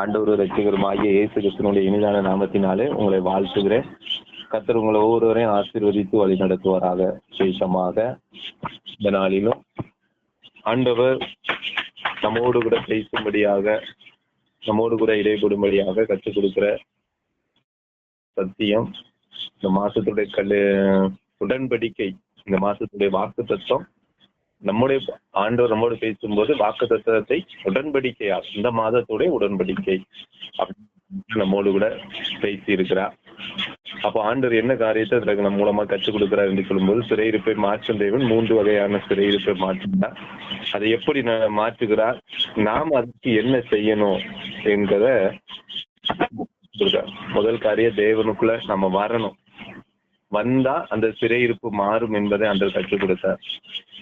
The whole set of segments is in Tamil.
ஆண்டவர் ரசிகருமாகிய இயேசு கிறிஸ்தனுடைய இனிதான நாமத்தினாலே உங்களை வாழ்த்துகிறேன். கத்தர் உங்களை ஒவ்வொருவரையும் ஆசீர்வதித்து வழி நடத்துவாராக. விசேஷமாக இந்த நாளிலும் ஆண்டவர் நம்மோடு கூட பேசும்படியாக நம்மோடு கூட இடைபடும்படியாக கற்றுக் கொடுக்கிற சத்தியம் இந்த மாசத்துடைய கல் உடன்படிக்கை இந்த மாசத்துடைய வாக்கு தத்துவம் நம்முடைய ஆண்டவர் நம்மோடு பேசும்போது வாக்கு தத்துவத்தை உடன்படிக்கையா இந்த மாதத்துடைய உடன்படிக்கை நம்மோடு கூட பேசி இருக்கிறார் அப்போ ஆண்டவர் என்ன காரியத்தை அதுக்கு நம்ம மூலமா கற்றுக் கொடுக்கிறார் என்று சொல்லும்போது சிறையிருப்பை மாற்றும் தேவன் மூன்று வகையான சிறையிருப்பை மாற்றுகிறார். அதை எப்படி ந- மாற்றுகிறார்? நாம் அதுக்கு என்ன செய்யணும் என்கிறத முதல் காரியம் தேவனுக்குள்ள நம்ம வரணும். வந்தா அந்த சிறையிருப்பு மாறும் என்பதை ஆண்டவர் கற்றுக் கொடுத்தார்.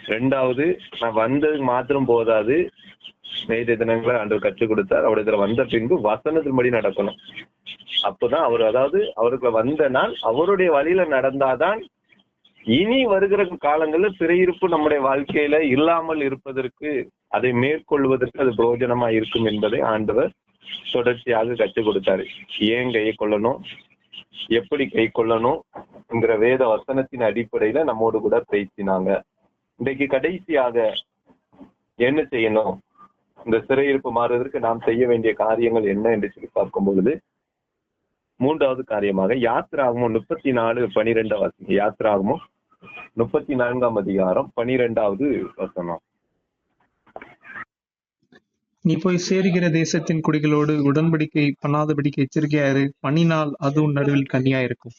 ரெண்டாவது நான் வந்தது மாத்திரம் போதாது நேற்றைய தினங்களை ஆண்டவர் கற்றுக் கொடுத்தார். அவருடைய இதுல வந்த பின்பு வசனத்தின்படி நடக்கணும். அப்பதான் அவர் அதாவது அவருக்கு வந்த நாள் அவருடைய வழியில நடந்தாதான் இனி வருகிற காலங்களில் சிறையிருப்பு நம்முடைய வாழ்க்கையில இல்லாமல் இருப்பதற்கு அதை மேற்கொள்வதற்கு அது பிரயோஜனமா இருக்கும் என்பதை ஆண்டவர் தொடர்ச்சியாக கற்றுக் கொடுத்தாரு. ஏன் கையை கொள்ளணும்? எப்படி கை கொள்ளணும்ங்கிற வேத வசனத்தின் அடிப்படையில நம்மோடு கூட பேசினாங்க. இன்றைக்கு கடைசியாக என்ன செய்யணும்? இந்த சிறையிருப்பு மாறுவதற்கு நாம் செய்ய வேண்டிய காரியங்கள் என்ன என்று சொல்லி பார்க்கும் பொழுது மூன்றாவது காரியமாக யாத்ராகமும் முப்பத்தி நாலு பனிரெண்டாவது வசனம். யாத்ராகமும் முப்பத்தி நான்காம் அதிகாரம் பனிரெண்டாவது வசனம். நீ போய் சேருகிற தேசத்தின் குடிகளோடு உடன்படிக்கை பண்ணாதபடிக்கு எச்சரிக்கையாரு பண்ணினால் அது உன் நடுவில் கன்னியா இருக்கும்.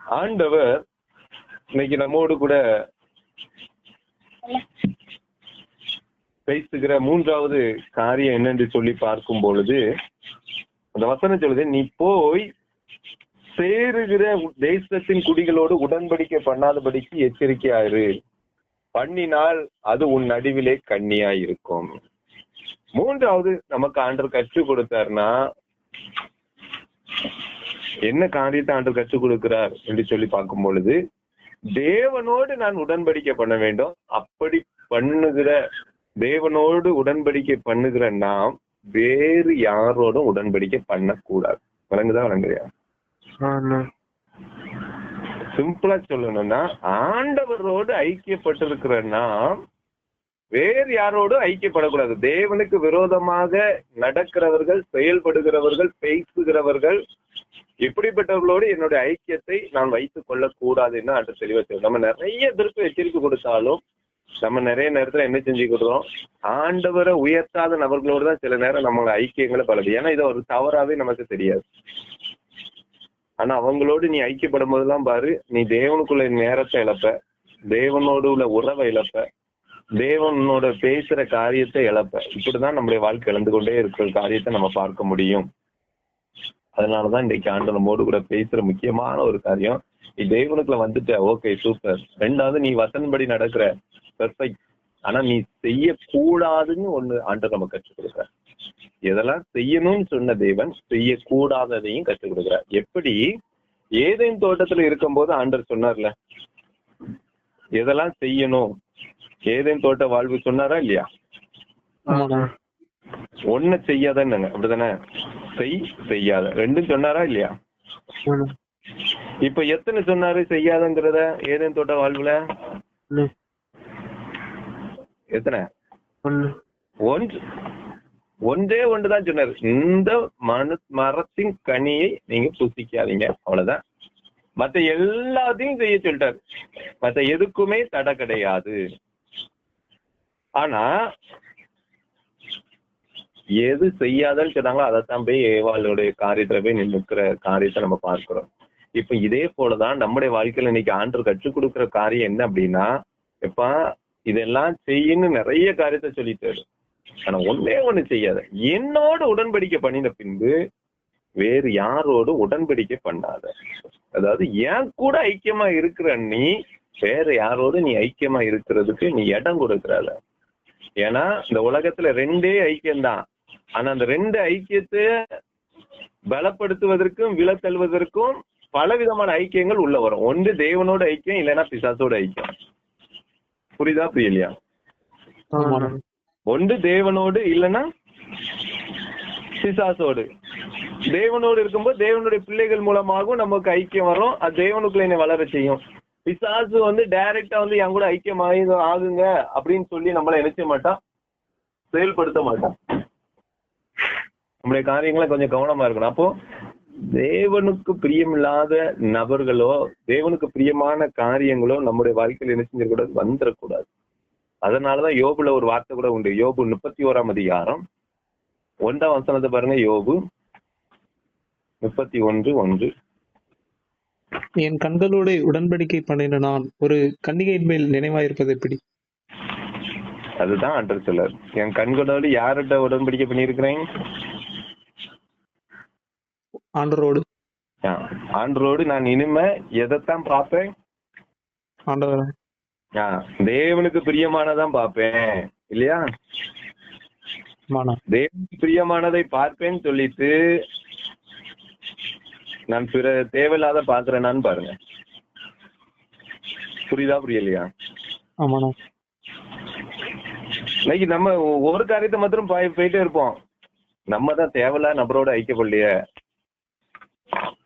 ஆண்டவர் இன்னைக்கு நம்மோடு கூட பேசுகிற மூன்றாவது காரியம் என்னென்று சொல்லி பார்க்கும் பொழுது அந்த வசனம் சொல்லுது நீ போய் சேருகிற தேசத்தின் குடிகளோடு உடன்படிக்கை பண்ணாதபடிக்கு எச்சரிக்கையாரு பண்ணினால் அது உன் நடுவிலே கண்ணியா இருக்கும் மூன்றாவது நமக்கு ஆண்டர் கற்றுக் கொடுத்தாருன்னா என்ன காரியத்தை ஆண்டர் கற்றுக் கொடுக்கிறார் என்று சொல்லி பார்க்கும் பொழுது தேவனோடு நான் உடன்படிக்கை பண்ண வேண்டும். அப்படி பண்ணுகிற தேவனோடு உடன்படிக்கை பண்ணுகிற நாம் வேறு யாரோடும் உடன்படிக்கை பண்ணக்கூடாது. வழங்குதா வழங்குறியா? சிம்பிளா சொல்லணும்னா ஆண்டவரோடு ஐக்கியப்பட்டிருக்கிற நாம் வேறு யாரோடும் ஐக்கியப்படக்கூடாது. தேவனுக்கு விரோதமாக நடக்கிறவர்கள் செயல்படுகிறவர்கள் பேசுகிறவர்கள் இப்படிப்பட்டவர்களோடு என்னுடைய ஐக்கியத்தை நான் வைத்துக் கொள்ளக் கூடாதுன்னு ஆண்டு தெளிவா சொல்லுவோம் நம்ம நிறைய திருப்பி எச்சரிக்கை கொடுத்தாலும் நம்ம நிறைய நேரத்துல என்ன செஞ்சுக்கிடுறோம் ஆண்டவரை உயர்த்தாத நபர்களோடு தான் சில நேரம் நம்மளோட ஐக்கியங்களை பழகுது ஏன்னா இது ஒரு தவறாவே நமக்கு தெரியாது. ஆனா அவங்களோடு நீ ஐக்கியப்படும் போதெல்லாம் பாரு நீ தேவனுக்குள்ள நேரத்தை இழப்ப தேவனோடு உள்ள உறவை இழப்ப தேவனோட பேசுற காரியத்தை இழப்ப. இப்படிதான் நம்முடைய வாழ்க்கை இழந்து கொண்டே இருக்கிற காரியத்தை நம்ம பார்க்க முடியும். அதனாலதான் இன்னைக்கு ஆண்டு நம்மோடு கூட பேசுற முக்கியமான ஒரு காரியம் நீ தேவனுக்குள்ள வந்துட்ட ஓகே சூப்பர் ரெண்டாவது நீ வசன்படி நடக்கிற பெர்ஃபெக்ட் ஆனா நீ செய்யக்கூடாதுன்னு ஒண்ணு ஆண்டவர் நம்ம கற்றுக் கொடுக்குற எதெல்லாம் செய்யணும்னு சொன்ன தேவன் செய்யக்கூடாததையும் கற்றுக் கொடுக்குறார். எப்படி? ஏதேன் தோட்டத்துல இருக்கும்போது ஆண்டவர் சொன்னார்ல எதெல்லாம் செய்யணும்? ஏதேன் தோட்ட வாழ்வு சொன்னாரா இல்லையா? ஒண்ணு செய்யாதன்னு அப்படிதானே? செய் செய்யாத. ரெண்டும் சொன்னாரா இல்லையா? இப்ப எத்தனை சொன்னாரு செய்யாதங்கிறத ஏதேன் தோட்ட வாழ்வுல? எத்தனை? ஒன்று. ஒன்றே ஒன்றுதான் சொன்னார். இந்த மனு மரத்தின் கனியை நீங்க புசிக்காதீங்க. அவ்வளவுதான். மத்த எல்லாத்தையும் செய்ய சொல்லிட்டாரு. மத்த எதுக்குமே தடை கிடையாது. ஆனா எது செய்யாதன்னு சொன்னாங்களோ அதைத்தான் போய் ஏவாளுடைய காரியத்துல போய் நின்னுக்கிற காரியத்தை நம்ம பார்க்கிறோம். இப்ப இதே போலதான் நம்முடைய வாழ்க்கையில இன்னைக்கு ஆண்டு கற்றுக் கொடுக்கிற காரியம் என்ன அப்படின்னா எப்பா இதெல்லாம் செய்யுன்னு நிறைய காரியத்தை சொல்லிட்டாரு. ஆனா ஒன்னே ஒண்ணு செய்யாத. என்னோட உடன்படிக்கை பண்ணின பின்பு வேறு யாரோடு உடன்படிக்கை பண்ணாத. அதாவது என் கூட ஐக்கியமா இருக்கிற நீ வேற யாரோடு நீ ஐக்கியமா இருக்கிறதுக்கு நீ இடம் கொடுக்கறாத ஏன்னா இந்த உலகத்துல ரெண்டே ஐக்கியம்தான். ஆனா அந்த ரெண்டு ஐக்கியத்தை பலப்படுத்துவதற்கும் பல விதமான ஐக்கியங்கள் உள்ள வரும். ஒன்று தேவனோட ஐக்கியம் இல்லைன்னா பிசாசோட ஐக்கியம். புரியுதா புரியலையா? ஒன்று தேவனோடு இல்லைன்னா சிசாசோடு தேவனோடு இருக்கும்போது தேவனுடைய பிள்ளைகள் மூலமாகவும் நமக்கு ஐக்கியம் வரும். அது தேவனுக்குள்ள என்னை வளர செய்யும். பிசாசு வந்து டைரக்டா வந்து என் கூட ஐக்கியம் ஆகுங்க அப்படின்னு சொல்லி நம்மள நினைச்ச மாட்டான். செயல்படுத்த மாட்டான். நம்முடைய காரியங்களை கொஞ்சம் கவனமா இருக்கணும். அப்போ தேவனுக்கு பிரியமில்லாத நபர்களோ தேவனுக்கு பிரியமான காரியங்களோ நம்முடைய வாழ்க்கையில் என்ன செஞ்சிடக்கூடாது? வந்துடக்கூடாது. அதனாலதான் யோபுல ஒரு வார்த்தை கூட உண்டு. யோபு முப்பத்தி ஓராம் அதிகாரம் ஒன்றாம் வசனத்தை பாருங்க. யோபு முப்பத்தி ஒன்று. ஒன்று என் கண்களோட உடன்படிக்கை பண்ணின நான் ஒரு கன்னிகையின் மேல் நினைவாயிருப்பது எப்படி அதுதான் ஆண்டர் சொல்லார் என் கண்களோடு யார்கிட்ட உடன்படிக்கை பண்ணியிருக்கிறேன்? ஆண்டவரோடு. ஆ, ஆண்டரோடு நான் இனிமே எதைத்தான் பார்ப்பேன்? ஆண்டவர். தேவனுக்கு பிரியமானதான் பார்ப்பேன் இல்லையா? தேவனுக்கு பிரியமானதை பார்ப்பேன்னு சொல்லிட்டு நான் பிற தேவையில்லாத பாக்குறேனான்னு பாருங்க. புரியுதா புரியலையா? இன்னைக்கு நம்ம ஒரு காரியத்தை மாத்திரம் போய்- போயிட்டே இருப்போம். நம்ம தான் தேவையில்லாத நபரோட ஐக்கியப்படலையே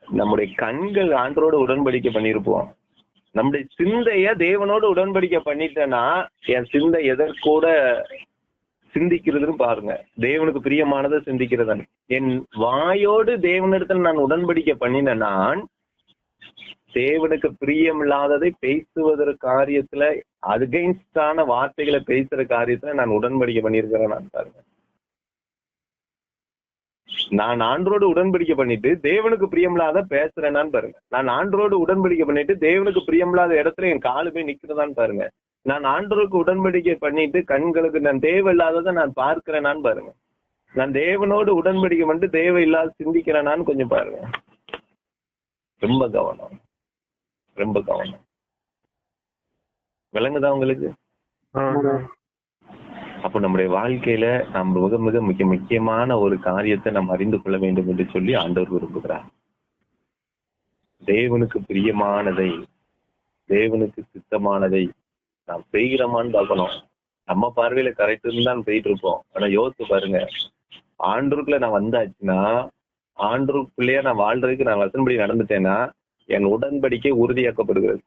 நம்முடைய கண்கள் ஆண்டரோட உடன்படிக்கை பண்ணியிருப்போம். நம்முடைய சிந்தைய தேவனோட உடன்படிக்கை பண்ணிட்டேன்னா என் சிந்தை எதற்கூட சிந்திக்கிறதுன்னு பாருங்க. தேவனுக்கு பிரியமானதை சிந்திக்கிறதன். என் வாயோடு தேவனிடத்தில் நான் உடன்படிக்கை பண்ணின நான் தேவனுக்கு பிரியமில்லாததை பேசுவதற்கு காரியத்துல அகைன்ஸ்டான வார்த்தைகளை பேசுற காரியத்துல நான் உடன்படிக்கை பண்ணியிருக்கிறேன் நான் பாருங்க. நான் ஆண்டரோடு உடன்படிக்கை பண்ணிட்டு தேவனுக்கு பிரியமில்லாத பேசுறேனான்னு பாருங்க. நான் ஆண்டரோடு உடன்படிக்கை பண்ணிட்டு தேவனுக்கு பிரியமில்லாத இடத்துல என் காலு போய் நிக்கிறதான்னு பாருங்க. நான் ஆண்டோருக்கு உடன்படிக்கை பண்ணிட்டு கண்களுக்கு நான் தேவையில்லாததை நான் பார்க்கிறேனான்னு பாருங்க. நான் தேவனோடு உடன்படிக்கை பண்ணிட்டு தேவையில்லாத சிந்திக்கிறேனான்னு கொஞ்சம் பாருங்க. ரொம்ப கவனம். ரொம்ப கவனம். விளங்குதா உங்களுக்கு? அப்போ நம்முடைய வாழ்க்கையில நாம் மிக மிக மிக முக்கியமான ஒரு காரியத்தை நாம் அறிந்து கொள்ள வேண்டும் என்று சொல்லி ஆண்டவர் விரும்புகிறார். தேவனுக்கு பிரியமானதை தேவனுக்கு சித்தமானதை நாம் செய்கிறோமான்னு பார்க்கணும். நம்ம பார்வையில கரெக்ட் தான் போயிட்டு இருப்போம். ஆனா யோசித்து பாருங்க. ஆண்டூருக்குள்ள நான் வந்தாச்சுன்னா ஆண்டூருக்குள்ளேயே நான் வாழ்றதுக்கு நான் வசன்படி நடந்துட்டேன்னா என் உடன்படிக்கை உறுதியாக்கப்படுகிறது.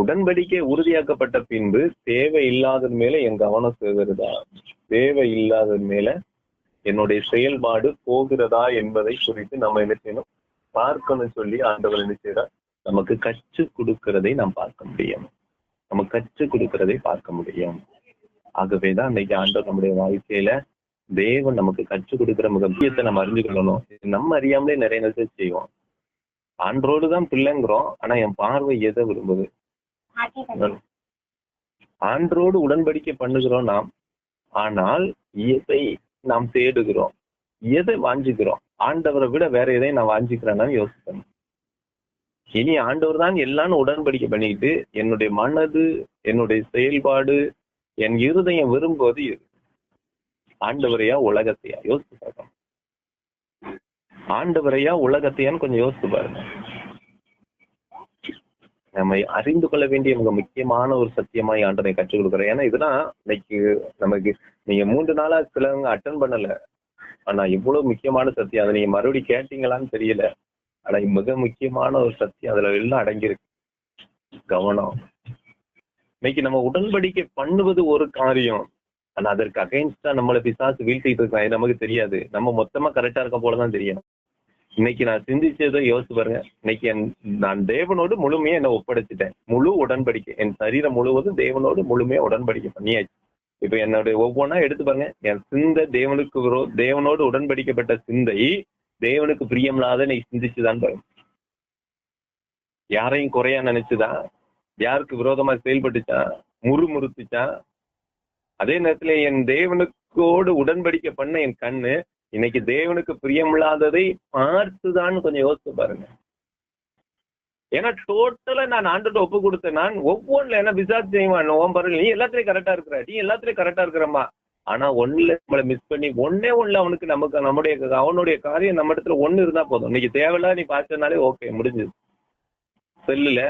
உடன்படிக்கை உறுதியாக்கப்பட்ட பின்பு தேவை இல்லாதது மேல என் கவனம் செல்கிறதா? தேவை இல்லாதது மேல என்னுடைய செயல்பாடு போகிறதா என்பதை குறித்து நம்ம என்ன செய்யணும்? பார்க்கணும் சொல்லி ஆண்டவர் என்ன செய்யறார் நமக்கு கற்று கொடுக்கிறதை நாம் பார்க்க முடியும். நம்ம கற்று கொடுக்கிறதை பார்க்க முடியும். ஆகவேதான் இன்னைக்கு ஆண்டவர் நம்முடைய வாழ்க்கையில தேவன் நமக்கு கற்று கொடுக்கிற முக்கியத்தை நம்ம அறிஞ்சு கொள்ளணும் நம்ம அறியாமலே நிறைய நேரத்தை செய்வோம். ஆண்டோடு தான் பிள்ளைங்கிறோம். ஆனா என் பார்வை எதை விரும்புது? ஆண்டரோடு உடன்படிக்கை பண்ணுகிறோம் நாம். ஆனால் எதை நாம் தேடுகிறோம். எதை வாஞ்சிக்கிறோம் ஆண்டவரை விட வேற எதை நான் வாஞ்சிக்கிறேன்னு யோசிக்கணும் இனி ஆண்டவர் தான் எல்லாம் உடன்படிக்கை பண்ணிக்கிட்டு என்னுடைய மனது என்னுடைய செயல்பாடு என் இருதயம் விரும்புவது ஆண்டவரையா உலகத்தையா? யோசிச்சு பார்க்கணும். ஆண்டவரையா உலகத்தையான்னு கொஞ்சம் யோசிச்சு பாருங்க. நம்ம அறிந்து கொள்ள வேண்டிய மிக முக்கியமான ஒரு சத்தியமா ஆண்டனை கற்றுக் கொடுக்குறேன். ஏன்னா இதெல்லாம் இன்னைக்கு நமக்கு நீங்க மூன்று நாளா சிலவங்க அட்டன் பண்ணல. ஆனா இவ்வளவு முக்கியமான சத்தியம். அதை நீங்க மறுபடியும் கேட்டீங்களான்னு தெரியல. ஆனா மிக முக்கியமான ஒரு சத்தியம். அதுல எல்லாம் அடங்கியிருக்கு. கவனம். இன்னைக்கு நம்ம உடன்படிக்கை பண்ணுவது ஒரு காரியம். ஆனா அதற்கு அகைன்ஸ்டா நம்மளை பிசாசு வீழ்த்திட்டு இருக்கான். நமக்கு தெரியாது. நம்ம மொத்தமா கரெக்டா இருக்க போலதான் தெரியும். இன்னைக்கு நான் சிந்திச்சதை யோசிச்சு பாருங்க. இன்னைக்கு என் நான் தேவனோடு முழுமையா என்ன ஒப்படைச்சிட்டேன். முழு உடன்படிக்கை. என் சரீரம் முழுவதும் தேவனோடு முழுமையா உடன்படிக்கை பண்ணியாச்சு. இப்ப என்னுடைய ஒவ்வொன்றா எடுத்து பாருங்க. என் சிந்தை தேவனுக்கு தேவனோடு உடன்படிக்கப்பட்ட சிந்தை தேவனுக்கு பிரியமில்லாத நீ சிந்திச்சுதான் பாருங்க. யாரையும் குறையா நினைச்சுதான் யாருக்கு விரோதமா செயல்பட்டுச்சா? முறுமுறுத்துச்சா? அதே நேரத்துல என் தேவனுக்கோடு உடன்படிக்கை பண்ண என் கண்ணு இன்னைக்கு தேவனுக்கு பிரியமில்லாததை பார்த்துதான் கொஞ்சம் யோசிச்சு பாருங்க. ஏன்னா டோட்டலா நான் ஆண்டுட்டு ஒப்பு கொடுத்தேன். நான் ஒவ்வொன்றுல என்ன விசாரிச்சு செய்வான் ஓம் பாருங்க நீ எல்லாத்துலயும் கரெக்டா இருக்கிற நீ எல்லாத்துலயும் கரெக்டா இருக்கிறம்மா. ஆனா ஒண்ணுல நம்மள மிஸ் பண்ணி ஒன்னே ஒண்ணுல அவனுக்கு நமக்கு நம்முடைய அவனுடைய காரியம் நம்ம இடத்துல ஒண்ணு இருந்தா போதும். இன்னைக்கு தேவையில்லா நீ பார்த்தனாலே ஓகே முடிஞ்சது. செல்லுல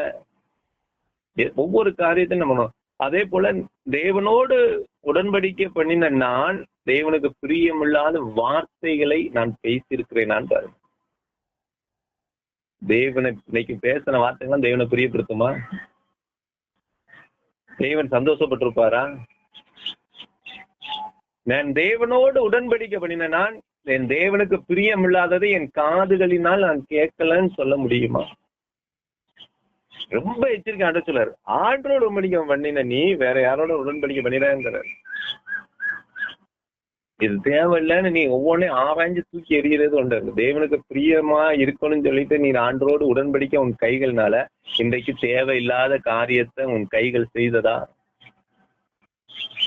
ஒவ்வொரு காரியத்தையும் நம்ம அதே போல தேவனோடு உடன்படிக்கை பண்ணின நான் தேவனுக்கு பிரியமில்லாத வார்த்தைகளை நான் பேசியிருக்கிறேன் நான் பாருங்க தேவனை இன்னைக்கு பேசின வார்த்தைகள் தேவனை பிரியப்படுத்துமா? தேவன் சந்தோஷப்பட்டிருப்பாரா? நான் தேவனோடு உடன்படிக்கை பண்ணின நான் என் தேவனுக்கு பிரியமில்லாததை என் காதுகளினால் நான் கேட்கலன்னு சொல்ல முடியுமா? ரொம்ப எச்சரிக்கை ஆண்டு சொல்லாரு ஆண்டோட உடன்படிக்கை பண்ணின நீ வேற யாரோட உடன்படிக்கை பண்ணிடாங்கிறாரு இது தேவையில்லைன்னு நீ ஒவ்வொன்றையும் ஆராய்ஞ்சு தூக்கி எறிகிறது ஒன்று தேவனுக்கு பிரியமா இருக்கணும்னு சொல்லிட்டு நீ ஆண்டோடு உடன்படிக்க உன் கைகள்னால இன்றைக்கு தேவையில்லாத காரியத்தை உன் கைகள் செய்ததா?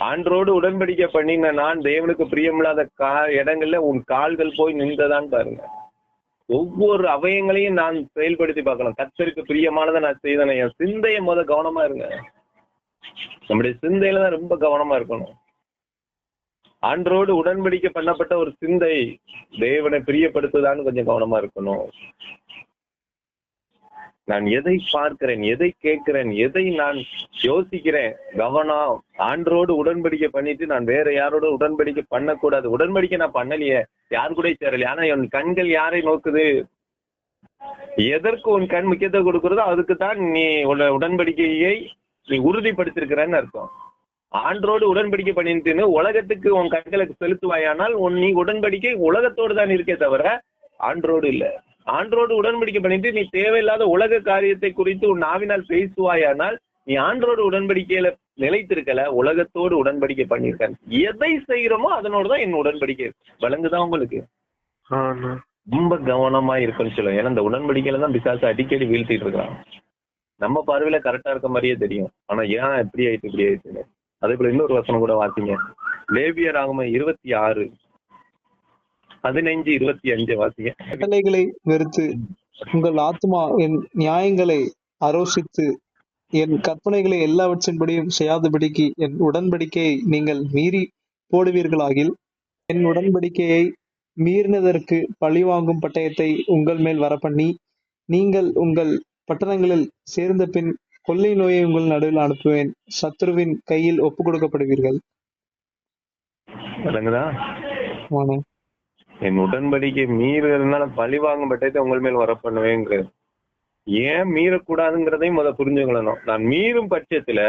ஆண்டோடு உடன்படிக்கை பண்ணின நான் தேவனுக்கு பிரியமில்லாத கா இடங்கள்ல உன் கால்கள் போய் நின்றதான்னு பாருங்க. ஒவ்வொரு அவயங்களையும் நான் செயல்படுத்தி பார்க்கணும். கத்தருக்கு பிரியமானதை நான் செய்தேன். என் சிந்தையை முத கவனமா இருங்க. நம்முடைய சிந்தையில தான் ரொம்ப கவனமா இருக்கணும். ஆண்டரோடு உடன்படிக்கை பண்ணப்பட்ட ஒரு சிந்தை தேவனை பிரியப்படுத்துதான்னு கொஞ்சம் கவனமா இருக்கணும். நான் எதை பார்க்கிறேன் எதை கேட்கிறேன் எதை நான் யோசிக்கிறேன்? கவனம் ஆண்டரோடு உடன்படிக்கை பண்ணிட்டு நான் வேற யாரோட உடன்படிக்கை பண்ணக்கூடாது. உடன்படிக்கை நான் பண்ணலையே. யார் கூட சேரலையே ஆனா என் கண்கள் யாரை நோக்குது? எதற்கு உன் கண் முக்கியத்துவம் கொடுக்கிறதோ அதுக்கு தான் நீ உடன்படிக்கையை நீ உறுதிப்படுத்திருக்கிறன்னு அர்த்தம். ஆண்டரோடு உடன்படிக்கை பண்ணிட்டுன்னு உலகத்துக்கு உன் கண்களுக்கு செலுத்துவாயானால் உன் நீ உடன்படிக்கை உலகத்தோடு தான் இருக்கே தவிர ஆண்டரோடு இல்ல. ஆண்டரோடு உடன்படிக்கை பண்ணிட்டு நீ தேவையில்லாத உலக காரியத்தை குறித்து உன் நாவினால் பேசுவாயானால் நீ ஆண்டரோடு உடன்படிக்கையில நிலைத்திருக்கல உலகத்தோடு உடன்படிக்கை பண்ணிருக்க எதை செய்யறோமோ அதனோட தான் என் உடன்படிக்கை. விளங்குதான் உங்களுக்கு? ரொம்ப கவனமா இருக்குன்னு சொல்லுவேன். ஏன்னா இந்த உடன்படிக்கையில தான் பிசாசு அடிக்கடி வீழ்த்திட்டு இருக்கிறான். நம்ம பார்வையில கரெக்டா இருக்க மாதிரியே தெரியும். ஆனா ஏன் இப்படி ஆயிட்டு இப்படி ஆயிடுச்சுன்னு அதே போல இன்னொரு வசனம் கூட வாசிங்க. லேபியர் ஆகம இருபத்தி ஆறு. பதினைஞ்சு இருபத்தி அஞ்சு வாசிங்க. கட்டளைகளை வெறுத்து உங்கள் ஆத்மா என் நியாயங்களை அரோசித்து என் கற்பனைகளை எல்லாவற்றின்படியும் செய்யாதபடிக்கு என் உடன்படிக்கையை நீங்கள் மீறி போடுவீர்களாகில் என் உடன்படிக்கையை மீறினதற்கு பழிவாங்கும் பட்டயத்தை உங்கள் மேல் வரப்பண்ணி நீங்கள் உங்கள் பட்டணங்களில் சேர்ந்த பின் கொள்ளை நோயை உங்கள் நடுவில் அனுப்புவேன். சத்ருவின் கையில் ஒப்புக் கொடுக்கப்படுவீர்கள். என் உடன்படிக்கை மீறதுனால பழி வாங்கும் பட்டத்தை உங்கள் மேல் வர பண்ணுவேங்கிற ஏன் மீறக்கூடாதுங்கிறதையும் முத புரிஞ்சுக்கணும் நான் மீறும் பட்சத்துல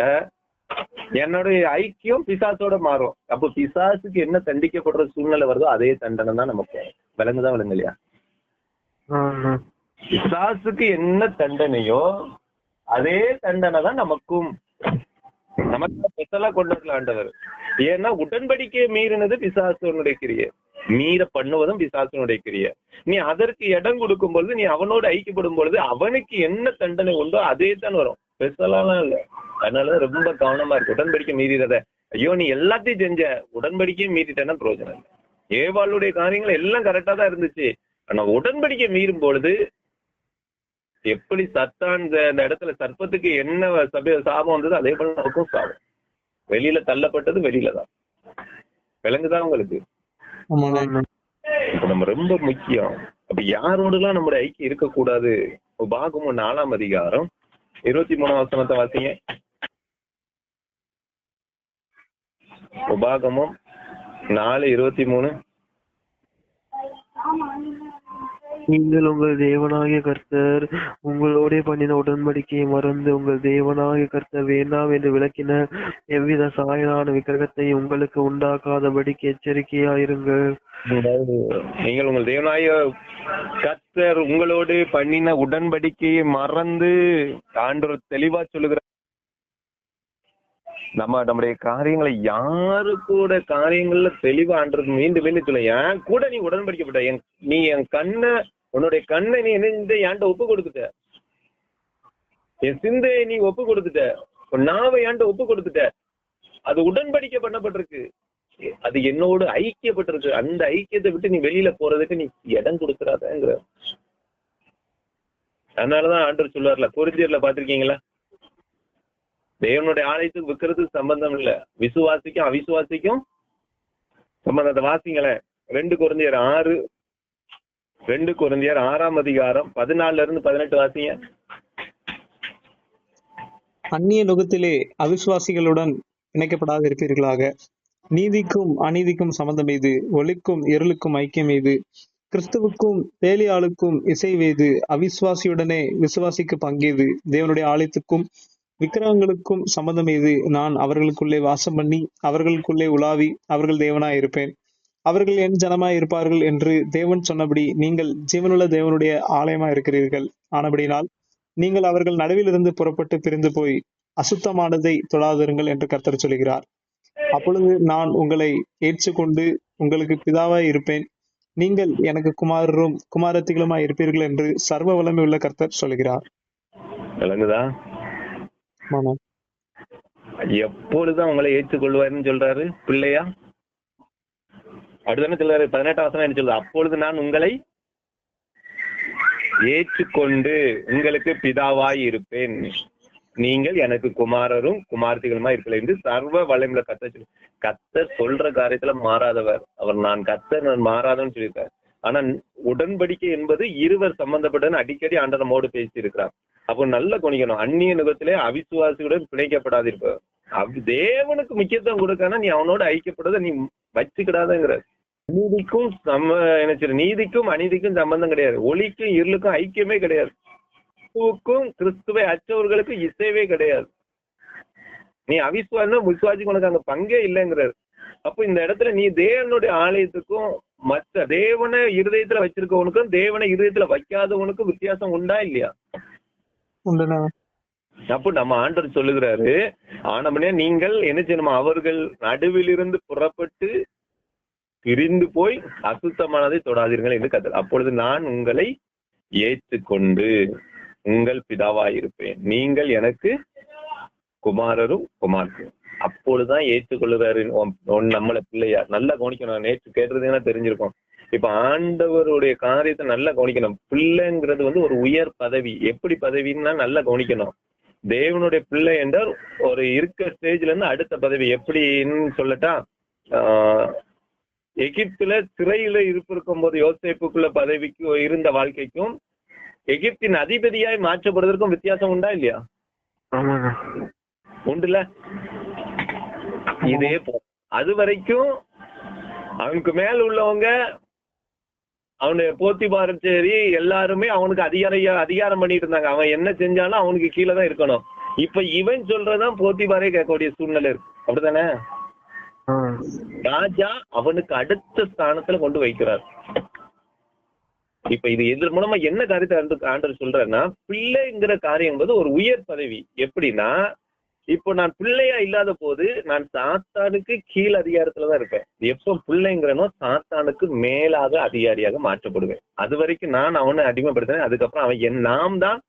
என்னுடைய ஐக்கியம் பிசாசோட மாறும். அப்போ பிசாசுக்கு என்ன தண்டிக்கப்படுற சூழ்நிலை வருதோ அதே தண்டனை தான் நமக்கு விளங்குதான் விளங்கலையா ஆண்ணா பிசாசுக்கு என்ன தண்டனையோ அதே தண்டனை தான் நமக்கும். நமக்கு ஸ்பெஷலா கொண்டு வரல ஆண்டவர். ஏன்னா உடன்படிக்கையை மீறினது பிசாசனுடைய கிரிய. மீற பண்ணுவதும் பிசாசனுடைய கிரிய. நீ அதற்கு இடம் கொடுக்கும் பொழுது நீ அவனோடு ஐக்கியப்படும் பொழுது அவனுக்கு என்ன தண்டனை உண்டோ அதே தான் வரும். ஸ்பெஷலாலாம் இல்ல. அதனால ரொம்ப கவனமா இருக்கு. உடன்படிக்கை மீறிறத. ஐயோ நீ எல்லாத்தையும் செஞ்ச. உடன்படிக்கையும் மீறிட்டேன்னா பிரயோஜனம் இல்லை. ஏவாளுடைய காரியங்கள் எல்லாம் கரெக்டா தான் இருந்துச்சு. ஆனா உடன்படிக்கை மீறும் பொழுது எப்படி சத்தான் இந்த இடத்துல சர்ப்பத்துக்கு என்ன சபை சாபம் வந்தது அதே போல நமக்கும் சாபம். வெளியில தள்ளப்பட்டது வெளியில தான் விளங்குதான் உங்களுக்கு? இப்ப நம்ம ரொம்ப முக்கியம். அப்ப யாரோடலாம் நம்முடைய ஐக்கியம் இருக்கக்கூடாது? உபாகமும் நாலாம் அதிகாரம் இருபத்தி மூணாம் வசனத்தை வாசிங்க. உபாகமும் நாலு இருபத்தி மூணு நீங்கள் உங்கள் தேவனாகிய கர்த்தர் உங்களோடே பண்ணின உடன்படிக்கையை மறந்து உங்கள் தேவனாகிய கர்த்தர் வேண்டாம் என்று விளக்கின எவ்வித சாயலான விக்கிரகத்தை உங்களுக்கு உண்டாக்காதபடிக்கு எச்சரிக்கையாயிருங்கள் அதாவது நீங்கள் உங்கள் தேவனாய கர்த்தர் உங்களோடு பண்ணின உடன்படிக்கையை மறந்து ஆண்டவர் தெளிவா சொல்லுகிற நம்ம நம்முடைய காரியங்களை யாரு கூட காரியங்கள்ல தெளிவா மீண்டும் மீண்டும் சொல்ல என் கூட நீ உடன்படிக்கப்பட்ட என் நீ என் கண்ணை உன்னுடைய கண்ணை நீ என்ன செஞ்ச? என்கிட்ட ஒப்பு கொடுத்துட்ட? என் சிந்தையை நீ ஒப்பு கொடுத்துட்ட. உன் நாவை என்கிட்ட ஒப்பு கொடுத்துட்ட? அது உடன்படிக்கை பண்ணப்பட்டிருக்கு. அது என்னோடு ஐக்கியப்பட்டிருக்கு. அந்த ஐக்கியத்தை விட்டு நீ வெளியில போறதுக்கு நீ இடம் கொடுக்கறாதங்கிற அதனாலதான் ஆண்டர் சொல்லுவார்ல குறிஞ்சியர்ல பாத்திருக்கீங்களா தேவனுடைய ஆலயத்துக்கு விற்கிறதுக்கு சம்பந்தம் இல்ல. விசுவாசிக்கும் அவிசுவாசிக்கும். சம்பந்தத்தை வாசிங்களேன். ரெண்டு குறைஞ்சியர் ஆறு ரெண்டு குழந்தையர் ஆறாம் அதிகாரம் பதினாலுல இருந்து பதினெட்டு வாசிங்க. அந்நிய நுகத்திலே அவிசுவாசிகளுடன் இணைக்கப்படாது இருப்பீர்களாக. நீதிக்கும் அநீதிக்கும் சம்பந்தம் எது ஒளிக்கும் இருளுக்கும் ஐக்கியம் எது கிறிஸ்துவுக்கும் பேலியாளுக்கும் இசைவேது அவிசுவாசியுடனே விசுவாசிக்கு பங்கேது தேவனுடைய ஆலயத்துக்கும் விக்கிரகங்களுக்கும் சம்பந்தம் எது நான் அவர்களுக்குள்ளே வாசம் பண்ணி அவர்களுக்குள்ளே உலாவி அவர்கள் தேவனாய் இருப்பேன். அவர்கள் என் ஜனமாய் இருப்பார்கள் என்று தேவன் சொன்னபடி நீங்கள் ஜீவனுள்ள தேவனுடைய ஆலயமாய் இருக்கிறீர்கள். ஆனபடினால் நீங்கள் அவர்கள் நடுவிலிருந்து புறப்பட்டு பிரிந்து போய் அசுத்தமானதை தொடாதிருங்கள் என்று கர்த்தர் சொல்கிறார். அப்பொழுது நான் உங்களை ஏற்றுக்கொண்டு உங்களுக்கு பிதாவாய் இருப்பேன். நீங்கள் எனக்கு குமாரரும் குமாரத்திகளுமாய் இருப்பீர்கள் என்று சர்வ வல்லமை உள்ள கர்த்தர் சொல்கிறார். விளங்குதா? ஆமாம். எப்பொழுதும் உங்களை ஏற்றுக்கொள்வாருன்னு சொல்றாரு பிள்ளையா? அப்படிதானே சொல்றாரு பதினெட்டாம் வசனம் என்ன சொல்லுது? அப்பொழுது நான் உங்களை ஏற்றுக்கொண்டு உங்களுக்கு பிதாவாய் இருப்பேன். நீங்கள் எனக்கு குமாரரும் குமார்த்திகளுமா இருக்கல என்று சர்வ வல்லமையுள்ள கத்த சொல்லு கத்தர் சொல்ற காரியத்துல மாறாதவர். அவர் நான் கத்தர் நான் மாறாதவன்னு சொல்லியிருக்கார். ஆனா உடன்படிக்கை என்பது இருவர் சம்பந்தப்பட்டன்னு அடிக்கடி ஆண்டவர் நம்மோடு பேசி இருக்கிறார் அப்போ நல்ல குணிக்கணும் அந்நிய நுகத்திலே அவிசுவாசியுடன் பிணைக்கப்படாதிருப்பவர் தேவனுக்கு முக்கியத்துவம் கொடுக்கணும் நீ அவனோட ஐக்கியப்படுறத நீ வச்சுக்கிடாதங்கிற. நீதிக்கும் சம என்ன நீதிக்கும் அநீதிக்கும் சம்பந்தம் கிடையாது. ஒளிக்கும் இருளுக்கும் ஐக்கியமே கிடையாது. கிறிஸ்துவுக்கும் கிறிஸ்துவை அச்சவர்களுக்கும் இசைவே கிடையாது. நீ அவிஸ்வாசம் விசுவாசிக்கு உனக்கு அங்க பங்கே இல்லைங்கிறாரு. அப்போ இந்த இடத்துல நீ தேவனுடைய ஆலயத்துக்கும் மற்ற தேவனை இருதயத்துல வச்சிருக்கவனுக்கும் தேவனை இருதயத்துல வைக்காதவனுக்கும் வித்தியாசம் உண்டா இல்லையா? உண்டுண்ணா. அப்போ நம்ம ஆண்டவர் சொல்லுகிறாரு ஆனமனே நீங்கள் என்ன செய்யணுமா? அவர்கள் நடுவிலிருந்து புறப்பட்டு பிரிந்து போய் அசுத்தமானதை தொடாதீர்கள் என்று கத்தல் அப்பொழுது நான் உங்களை ஏற்றுக்கொண்டு உங்கள் பிதாவாயிருப்பேன் நீங்கள் எனக்கு குமாரரும் குமார்த்தியும். அப்பொழுதுதான் ஏற்றுக்கொள்ளுறாரு நம்மளை பிள்ளையா? நல்லா கவனிக்கணும். நேற்று கேட்டதுன்னா தெரிஞ்சிருக்கும்? இப்ப ஆண்டவருடைய காரியத்தை நல்லா கவனிக்கணும். பிள்ளைங்கிறது வந்து ஒரு உயர் பதவி. எப்படி பதவின்னா நல்லா கவனிக்கணும். தேவனுடைய பிள்ளை என்றால் ஒரு இருக்க ஸ்டேஜ்ல இருந்து அடுத்த பதவி. எப்படின்னு சொல்லட்டா எகிப்துல சிறையில இருப்பிருக்கும் போது யோசேப்புக்குள்ள பதவிக்கு இருந்த வாழ்க்கைக்கும் எகிப்தின் அதிபதியாய் மாற்றப்படுவதற்கும் வித்தியாசம் உண்டா இல்லையா? உண்டுல? இதே போ அது வரைக்கும் அவனுக்கு மேல உள்ளவங்க அவனுடைய போத்திபாரும் சரி எல்லாருமே அவனுக்கு அதிகார அதிகாரம் பண்ணிட்டு இருந்தாங்க அவன் என்ன செஞ்சாலும் அவனுக்கு கீழே தான் இருக்கணும். இப்ப இவன் சொல்றதான் போத்திபாரே கேட்கக்கூடிய சூழ்நிலை இருக்கு. அப்படிதானே ஆ. ராஜா அவனுக்கு அடுத்த ஸ்தானத்துல கொண்டு வைக்கிறார். இப்ப இது இதன் மூலமா என்ன காரியத்தை ஆண்டு- ஆண்டவர் சொல்றாருன்னா பிள்ளைங்கிற காரியம் என்பது ஒரு உயர் பதவி. எப்படின்னா இப்போ நான் பிள்ளையா இல்லாத போது நான் சாத்தானுக்கு கீழ் அதிகாரத்துல தான் இருப்பேன். எப்போ பிள்ளைங்கிறனோ சாத்தானுக்கு மேலாக அதிகாரியாக மாற்றப்படுவேன். அது வரைக்கும் நான் அவனை அடிமைப்படுத்தினேன் அதுக்கப்புறம் அவன் என் நாம் தான்.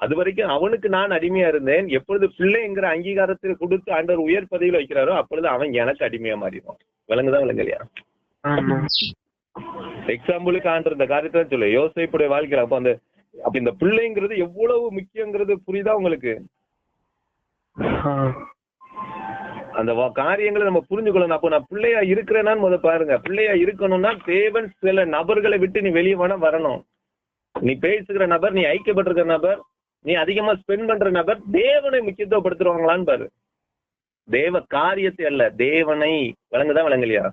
அது வரைக்கும் அவனுக்கு நான் அடிமையா இருந்தேன். எப்பொழுது பிள்ளைங்கிற அங்கீகாரத்தை கொடுத்து ஆண்டவர் உயர் பதவியில வைக்கிறாரோ அப்பொழுது அவன் எனக்கு அடிமையா மாறிடுவான். விளங்குதான் விளங்கலையா? ஆமா. எக்ஸாம்பிளுக்கு ஆண்டு இந்த காரியத்தை சொல்லு யோசிப்புடைய வாழ்க்கையில அப்ப அந்த அப்ப இந்த பிள்ளைங்கிறது எவ்வளவு முக்கியங்கிறது புரியுதா உங்களுக்கு? அந்த காரியங்களை நம்ம புரிஞ்சுக்கணும் அப்போ நான் பிள்ளையா இருக்கிறேனான்னு முத பாருங்க. பிள்ளையா இருக்கணும்னா தேவன் சில நபர்களை விட்டு நீ வெளியே வேணா வரணும். நீ பேசுகிற நபர் நீ ஐக்கியப்பட்டிருக்கிற நபர் நீ அதிகமா ஸ்பெண்ட் பண்ற நபர் தேவனை முக்கியத்துவப்படுத்துருவாங்களான்னு பாரு. தேவ காரியத்தை அல்ல தேவனை விளங்குதா விளங்கலையா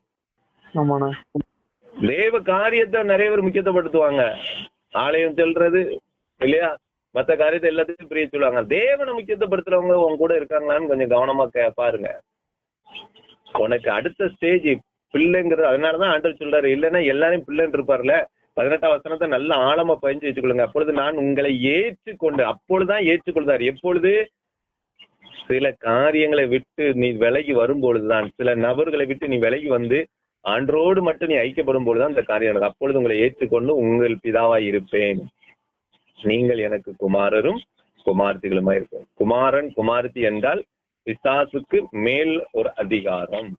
தேவ காரியத்தை நிறைய பேர் முக்கியத்துவப்படுத்துவாங்க. ஆலயம் செல்றது இல்லையா? மத்த காரியத்தை எல்லாத்தையும் பிரிய சொல்லுவாங்க. தேவனை முக்கியத்துவப்படுத்துறவங்க உங்க கூட இருக்காங்களான்னு கொஞ்சம் கவனமா கே- பாருங்க. உனக்கு அடுத்த ஸ்டேஜ் பிள்ளைங்கிறது அதனாலதான் ஆண்டவர் சொல்றாரு இல்லைன்னா எல்லாரையும் பிள்ளைன்னு இருப்பார்ல பதினெட்டாம் வசனத்தை நல்ல ஆழமா பதிஞ்சு வச்சுக்கொள்ளுங்க. அப்பொழுது நான் உங்களை ஏற்றுக்கொண்டு அப்பொழுதுதான் ஏற்றுக்கொள்றாரு எப்பொழுது? சில காரியங்களை விட்டு நீ விலகி வரும்பொழுதுதான். சில நபர்களை விட்டு நீ விலகி வந்து அன்றோடு மட்டும் நீ ஐக்கியப்படும் பொழுதுதான் இந்த காரியம் நடக்கும். அப்பொழுது உங்களை ஏற்றுக்கொண்டு உங்கள் பிதாவாய் இருப்பேன். நீங்கள் எனக்கு குமாரரும் குமார்த்திகளுமா இருக்கும் குமாரன் குமார்த்தி என்றால் பிசாசுக்கு மேல் ஒரு அதிகாரம்.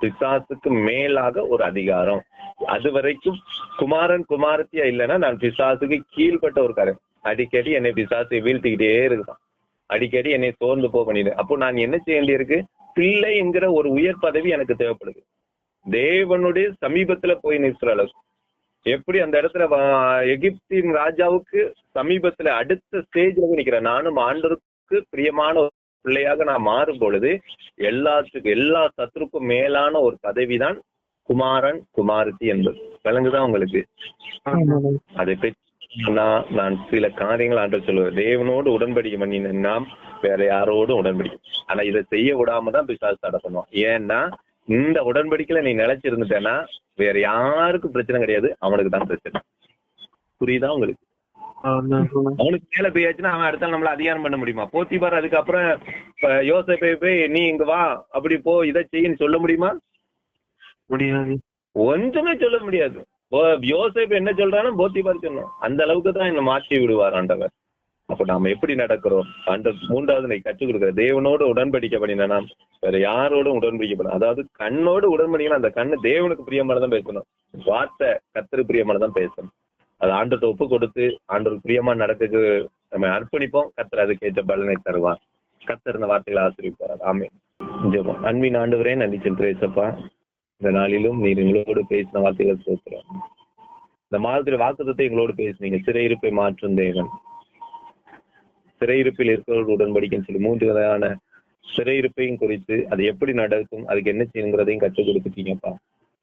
பிசாசுக்கு மேலாக ஒரு அதிகாரம். அது வரைக்கும் குமாரன் குமாரத்தியா இல்லைன்னா நான் பிசாசுக்கு கீழ்ப்பட்ட ஒரு காரியம் அடிக்கடி என்னை பிசாசை வீழ்த்திக்கிட்டே இருக்கான் அடிக்கடி என்னை சோர்ந்து போக பண்ணிடு அப்போ நான் என்ன செய்ய வேண்டியிருக்கு பிள்ளைங்கிற ஒரு உயர் பதவி எனக்கு தேவைப்படுது. தேவனுடைய சமீபத்துல போய் நிற்கிற அளவுக்கு எப்படி அந்த இடத்துல எகிப்தின் ராஜாவுக்கு சமீபத்துல அடுத்த ஸ்டேஜ்ல நிக்கிற நானும் ஆண்டருக்கு பிரியமான ஒரு பிள்ளையாக நான் மாறும் பொழுது எல்லாத்துக்கும் எல்லா சத்துருக்கும் மேலான ஒரு பதவிதான் குமாரன் குமாரதி என்பது. விளங்குதான் உங்களுக்கு? அதை பற்றி நான் சில காரியங்கள் ஆண்டு சொல்லுவேன் தேவனோடு உடன்படிக்கை நாம் வேற யாரோடும் உடன்படிக்கை ஆனா இதை செய்ய விடாம தான் பிசாசு தடை ஏன்னா இந்த உடன்படிக்கையில நீ நிலைச்சிருந்துட்டேன்னா வேற யாருக்கும் பிரச்சனை கிடையாது. அவனுக்கு தான் பிரச்சனை. புரியுதா உங்களுக்கு. அவனுக்கு மேல போயாச்சுன்னா அவன் அடுத்த நம்மள அதிகாரம் பண்ண முடியுமா? போத்திபார் அதுக்கப்புறம் இப்ப யோசேப்பை போய் நீ இங்க வா அப்படி போ இதை செய்யின்னு சொல்ல முடியுமா? முடியாது. ஒன்றுமே சொல்ல முடியாது. யோசேப்பு என்ன சொல்றானோ போத்திபார் சொன்னோம் அந்த அளவுக்கு தான் என்ன மாற்றி விடுவார் ஆண்டவர். அப்ப நாம எப்படி நடக்கிறோம்? அந்த மூன்றாவது நீ கற்றுக் கொடுக்குற தேவனோடு உடன்படிக்கை பண்ணினா நாம் வேற யாரோடும் உடன்படிக்கை பண்ண அதாவது கண்ணோடு உடன்படிக்கணும் அந்த கண்ணு தேவனுக்கு பிரியமானதான் பேசணும். வார்த்தை கத்திரி பிரியமானதான் பேசணும். அது ஆண்டத்தை ஒப்பு கொடுத்து ஆண்டவர் பிரியமா நடக்குது நம்ம அர்ப்பணிப்போம். கத்தர் அதுக்கு ஏற்ற பலனை தருவார். கத்தர் இந்த வார்த்தைகளை ஆசிரியப்பார் ஆமே ஜெபம். அன்பின் ஆண்டவரே நன்றி செலுத்துறேசப்பா இந்த நாளிலும் நீர் எங்களோடு பேசின வார்த்தைகள் சோத்துறோம் இந்த மாதிரி வாக்குத்தத்தை எங்களோடு பேசுனீங்க. சிறையிருப்பை மாற்றும் தேவன். சிறையிருப்பில் இருக்கிறவர்கள் உடன்படிக்கைன்னு சொல்லி மூன்று விதமான சிறையிருப்பையும் குறித்து அது எப்படி நடக்கும் அதுக்கு என்ன செய்யுங்கிறதையும் கற்றுக் கொடுத்துட்டீங்கப்பா.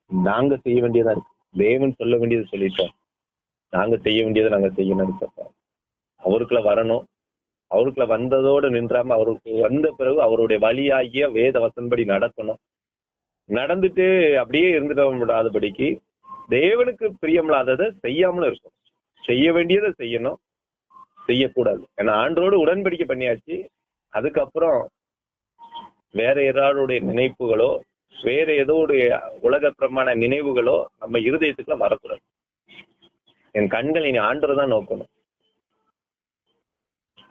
நாங்க செய்ய வேண்டியதா இருக்கு. தேவன் சொல்ல வேண்டியது சொல்லிட்டோம் நாங்க செய்ய வேண்டியதை நாங்க செய்யணும் இருக்கப்பா அவருக்குள்ள வரணும். அவருக்குள்ள வந்ததோடு நின்றாம அவருக்கு வந்த பிறகு அவருடைய வழியாகிய வேத வசன்படி நடக்கணும். நடந்துட்டு அப்படியே இருந்துட விடாதபடிக்கு தேவனுக்கு பிரியமில்லாததை செய்யாமலும் இருக்கும் செய்ய வேண்டியதை செய்யணும். செய்யக்கூடாது. ஏன்னா ஆண்டோடு உடன்படிக்கை பண்ணியாச்சு. அதுக்கப்புறம் வேற யாரோடைய நினைப்புகளோ வேற ஏதோடைய உலக பிரமாண நினைவுகளோ நம்ம இருதயத்துக்குள்ள வரக்கூடாது. என் கண்கள் இனி ஆண்டோரை தான் நோக்கணும்.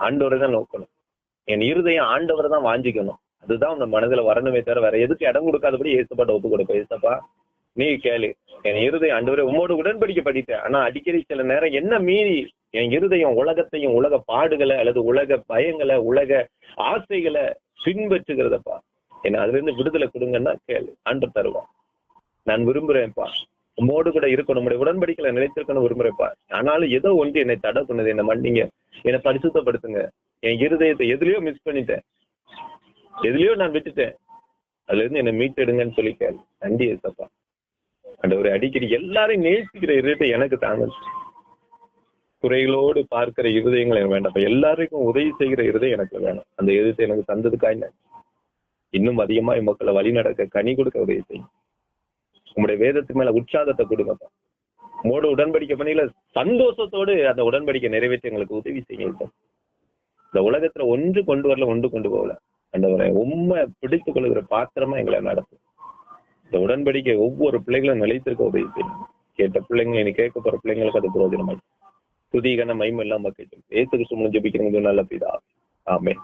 ஆண்டவரை தான் நோக்கணும். என் இருதயம் ஆண்டவரை தான் வாஞ்சிக்கணும். அதுதான் உங்க மனதுல வரணுமே தவிர வேற எதுக்கு இடம் கொடுக்காதபடி ஏசப்பாட்ட ஒப்பு கொடுப்ப? ஏசப்பா நீ கேளு. என் இருதயம் ஆண்டவரே உம்மோடு உடன்படிக்கை படித்தேன் ஆனா அடிக்கடி சில நேரம் என்ன மீறி என் இருதயம் உலகத்தையும் உலக பாடுகளை அல்லது உலக பயங்களை உலக ஆசைகளை பின்பற்றுகிறதப்பா. என்ன அதுல இருந்து விடுதலை கொடுங்கன்னா கேளு அன்று தருவான். நான் விரும்புறேன்ப்பா. உம்மோடு கூட இருக்கணும் நம்முடைய உடன்படிக்கல நிலைத்திருக்கணும் விரும்புறேன்ப்பா. ஆனாலும் ஏதோ ஒன்று என்னை தடை பண்ணுது என்ன மன்னிங்க என்னை பரிசுத்தப்படுத்துங்க. என் இருதயத்தை எதுலயோ மிஸ் பண்ணிட்டேன். எதுலயோ நான் விட்டுட்டேன். அதுல இருந்து என்னை மீட்டெடுங்கன்னு சொல்லி கேளு. நன்றி ஏசப்பா. ஒரு அடிக்கடி எல்லாரையும் நேசிக்கிற இருதயத்தை எனக்கு தாங்க குறைகளோடு பார்க்கிற இருதயங்கள் எனக்கு வேண்டாம். எல்லாருக்கும் உதவி செய்கிற இருதயம் எனக்கு வேணும். அந்த இருதயத்தை எனக்கு தந்ததுக்காய் இன்னும் அதிகமா என் மக்களை வழி நடக்க கனி கொடுக்க உதவி செய்யும். உங்களுடைய வேதத்துக்கு மேல உற்சாகத்தை கொடுங்கப்பா உங்களோட உடன்படிக்கை பணியில சந்தோஷத்தோடு அந்த உடன்படிக்கை நிறைவேற்றி எங்களுக்கு உதவி செய்யுங்க இந்த உலகத்துல ஒன்று கொண்டு வரல ஒன்று கொண்டு போகல. அந்த உண்மை பிடித்துக் கொள்கிற பாத்திரமா எங்களை நடத்தும் இந்த உடன்படிக்கை ஒவ்வொரு பிள்ளைகளும் நிலைத்திருக்க உதவி செய்யும் கேட்ட பிள்ளைங்க இனி கேட்க போற பிள்ளைங்களுக்கு அது பிரயோஜனமாய் துதிகன மயம் மக்கள் ஏசு கிறிஸ்து மூலம் ஜெபிக்கிறவங்க நல்ல பிதா ஆமே